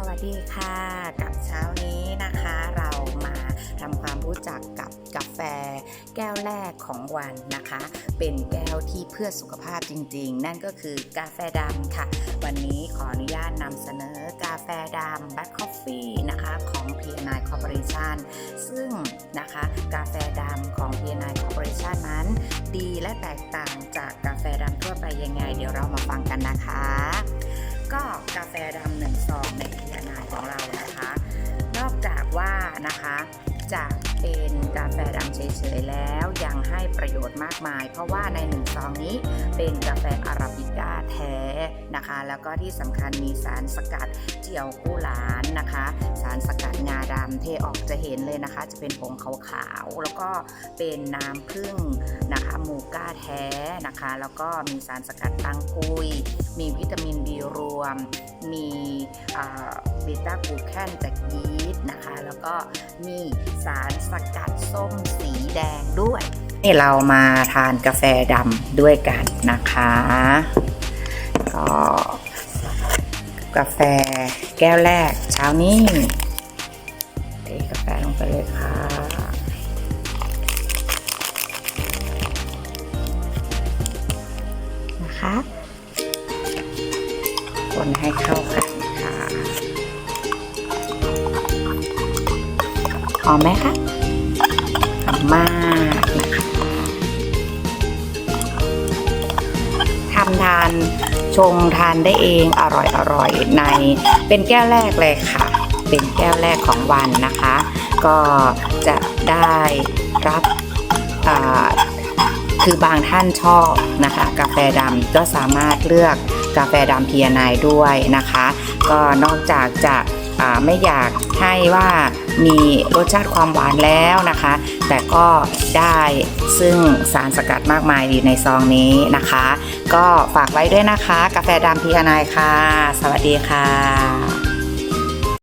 สวัสดีค่ะ กับเช้านี้นะคะเรามาทำความรู้จักกับกาแฟ แก้วแรกของวันนะคะ เป็นแก้วที่เพื่อสุขภาพจริง ๆ นั่นก็คือกาแฟดำค่ะ วันนี้ขออนุญาตนำเสนอกาแฟดำบั c คอฟฟี่นะคะของ P&I Corporation ซึ่งนะคะกาแฟดำของ P&I Corporation นั้น ดีและแตกต่างจากกาแฟดำทั่วไปยังไง เดี๋ยวเรามาฟังกันนะคะ ก็กาแฟดำหนึ่ง จากเป็นกาแฟดำเฉยๆแล้วยังให้ประโยชน์มากมาย เพราะว่าในหนึ่งซองนี้เป็นกาแฟอาราบิก้าแท้นะคะ แล้วก็ที่สำคัญมีสารสกัดเจียวกุหลานนะคะ สารสกัด งาดำเทออกจะเห็นเลยนะคะ จะเป็นผงขาวๆแล้วก็เป็นน้ำผึ้งนะคะมูก้าแท้นะคะ แล้วก็มีสารสกัดตังกุย มีวิตามินบีรวม มีเบต้ากลูแคนจากยีสต์นะคะ แล้วก็มีสารสกัดส้มสีแดงด้วยนี่เรามาทานกาแฟดำด้วยกันนะคะ ก็กาแฟแก้วแรกเช้านี้ ไปเลยค่ะ นะคะ คนให้เข้ากันค่ะหอมไหมคะหอมมากนะคะทำทานชงทานได้เองอร่อยอร่อยในเป็นแก้วแรกเลยค่ะ เป็นแก้วแรกของวันนะคะ ก็จะได้รับคือบางท่านชอบนะคะ กาแฟดำก็สามารถเลือกกาแฟดำพีนายด้วยนะคะ ก็นอกจากจะไม่อยากให้ว่ามีรสชาติความหวานแล้วนะคะ แต่ก็ได้ซึ่งสารสกัดมากมายอยู่ในซองนี้นะคะ ก็ฝากไว้ด้วยนะคะ กาแฟดำพีอนายค่ะ สวัสดีค่ะ